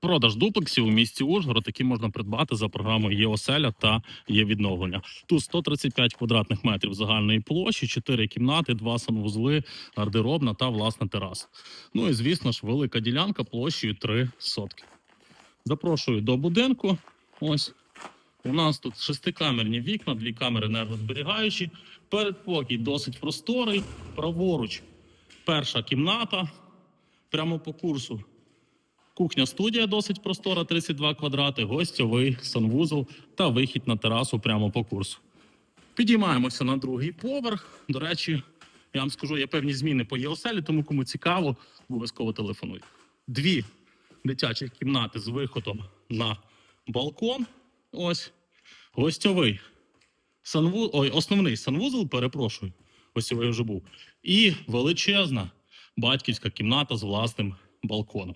Продаж дуплексів у місті Ужгород, які можна придбати за програмою ЄОСЕЛЯ та є відновлення. Тут 135 квадратних метрів загальної площі, 4 кімнати, 2 санвузли, гардеробна та власна тераса. Ну і звісно ж, велика ділянка площею 3 сотки. Запрошую до будинку. Ось у нас тут шестикамерні вікна, дві камери енергозберігаючі. Передпокій досить просторий. Праворуч перша кімната. Прямо по курсу Кухня студія досить простора, 32 квадрати, гостьовий санвузол та вихід на терасу прямо по курсу. Підіймаємося на другий поверх. До речі, я вам скажу, є певні зміни по ЄОСЕЛі, тому кому цікаво, обов'язково телефонуйте. Дві дитячі кімнати з виходом на балкон. Ось гостьовий санву... Ой, основний санвузол, перепрошую, гостьовий вже був. І величезна батьківська кімната з власним балконом.